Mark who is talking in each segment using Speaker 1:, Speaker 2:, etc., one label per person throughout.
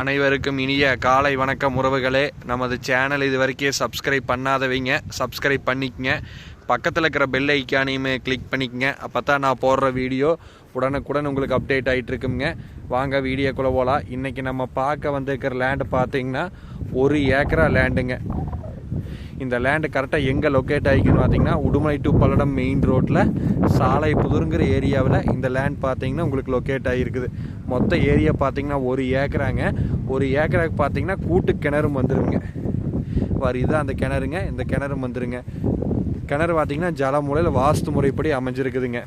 Speaker 1: அனைவருக்கும் இனிய காலை வணக்கம் உறவுகளே. நமது சேனல் இது வரைக்கும் சப்ஸ்கிரைப் பண்ணாதவங்க சப்ஸ்கிரைப் பண்ணிக்கங்க. பக்கத்தில் இருக்கிற பெல் ஐக்கானையுமே கிளிக் பண்ணிக்கங்க. அப்போ தான் நான் போடுற வீடியோ உடனுக்குடன் உங்களுக்கு அப்டேட் ஆகிட்டு இருக்குங்க. வாங்க வீடியோக்குள்ளே போகலாம் இன்றைக்கி நம்ம பார்க்க வந்திருக்கிற லேண்டு பார்த்தீங்கன்னா ஒரு ஏக்கரா லேண்டுங்க இந்த லேண்டு கரெக்டாக எங்கே லொக்கேட் ஆகிக்குன்னு பார்த்தீங்கன்னா உடுமலை டு பல்லடம் மெயின் ரோட்டில் சாலை புதுருங்கிற ஏரியாவில் இந்த லேண்ட் பார்த்தீங்கன்னா உங்களுக்கு லொக்கேட் ஆகிருக்குது. மொத்த ஏரியா பார்த்தீங்கன்னா ஒரு ஏக்கராங்க. ஒரு ஏக்கராக்கு பார்த்தீங்கன்னா கூட்டு கிணறும் வந்துருங்க வார் இதுதான் அந்த கிணறுங்க. இந்த கிணறும் வந்துருங்க கிணறு பார்த்தீங்கன்னா ஜலமுறையில் வாஸ்து முறைப்படி அமைஞ்சிருக்குதுங்க.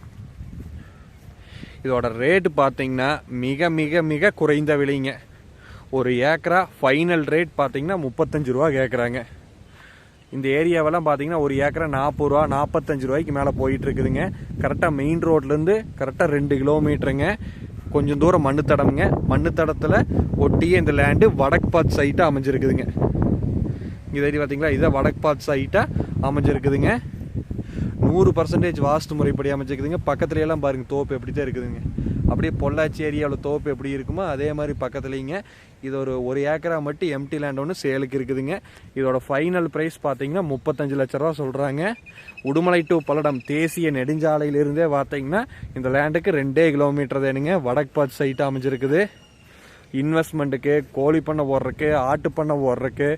Speaker 1: இதோட ரேட்டு பார்த்தீங்கன்னா மிக மிக மிக குறைந்த விலைங்க. ஒரு ஏக்கரா ஃபைனல் ரேட் பார்த்தீங்கன்னா முப்பத்தஞ்சு ரூபா கேட்குறாங்க இந்த ஏரியாவெல்லாம் பார்த்தீங்கன்னா ஒரு ஏக்கரா நாற்பது ரூபா நாற்பத்தஞ்சு ரூபாய்க்கு மேலே போயிட்டு இருக்குதுங்க. கரெக்டாக மெயின் ரோட்லேருந்து கரெக்டாக ரெண்டு கிலோமீட்டருங்க கொஞ்சம் தூரம் மண்ணு தடம்ங்க மண்ணு தடத்தில் ஒட்டியே இந்த லேண்டு வடக்கு பாத் சைட்டாக அமைஞ்சிருக்குதுங்க. இங்கே தேடி பார்த்தீங்களா இதை வடக்கு பாத் சைட்டாக அமைஞ்சிருக்குதுங்க. நூறு பர்சன்டேஜ் வாஸ்து முறைப்படி அமைஞ்சிருக்குதுங்க. பக்கத்துல பாருங்கள் தோப்பு எப்படி தான் இருக்குதுங்க. அப்படியே பொள்ளாச்சி ஏரியாவில் தோப்பு எப்படி இருக்குமோ அதே மாதிரி பக்கத்துலேங்க. இது ஒரு ஒரு ஏக்கரா மட்டும் எம்டி லேண்ட் ஒன்று சேலுக்கு இருக்குதுங்க. இதோட ஃபைனல் ப்ரைஸ் பார்த்தீங்கன்னா முப்பத்தஞ்சு லட்ச ரூபா சொல்கிறாங்க உடுமலை டு பல்லடம் தேசிய நெடுஞ்சாலையிலிருந்தே பார்த்தீங்கன்னா இந்த லேண்டுக்கு ரெண்டே கிலோமீட்டர் தானுங்க. வடக்கு பாத் சைட் அமைஞ்சிருக்குது. இன்வெஸ்ட்மெண்ட்டுக்கு கோழி பண்ணை ஓடுறக்கு ஆட்டு பண்ணை ஓடுறக்கு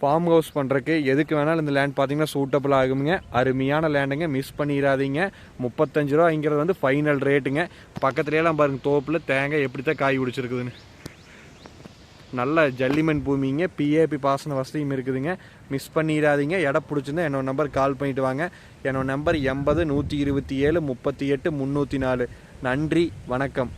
Speaker 1: ஃபார்ம் ஹவுஸ் பண்ணுறக்கு எதுக்கு வேணாலும் இந்த லேண்ட் பார்த்தீங்கன்னா சூட்டபிள் ஆகுங்க அருமையான லேண்டுங்க மிஸ் பண்ணிடாதீங்க. முப்பத்தஞ்சு ரூபாங்கிறது வந்து ஃபைனல் ரேட்டுங்க பக்கத்துலேயெல்லாம் பாருங்கள் தோப்பில் தேங்காய் எப்படி தான் காய் பிடிச்சிருக்குதுன்னு நல்ல ஜல்லிமண் பூமிங்க. பிஏபி பாசன வசதியும் இருக்குதுங்க. மிஸ் பண்ணிடாதீங்க. இடம் பிடிச்சிருந்தா என்னோட நம்பர் கால் பண்ணிட்டு வாங்க. என்னோட நம்பர் எண்பது நூற்றி இருபத்தி ஏழு முப்பத்தி எட்டு முந்நூற்றி நாலு. நன்றி. வணக்கம்.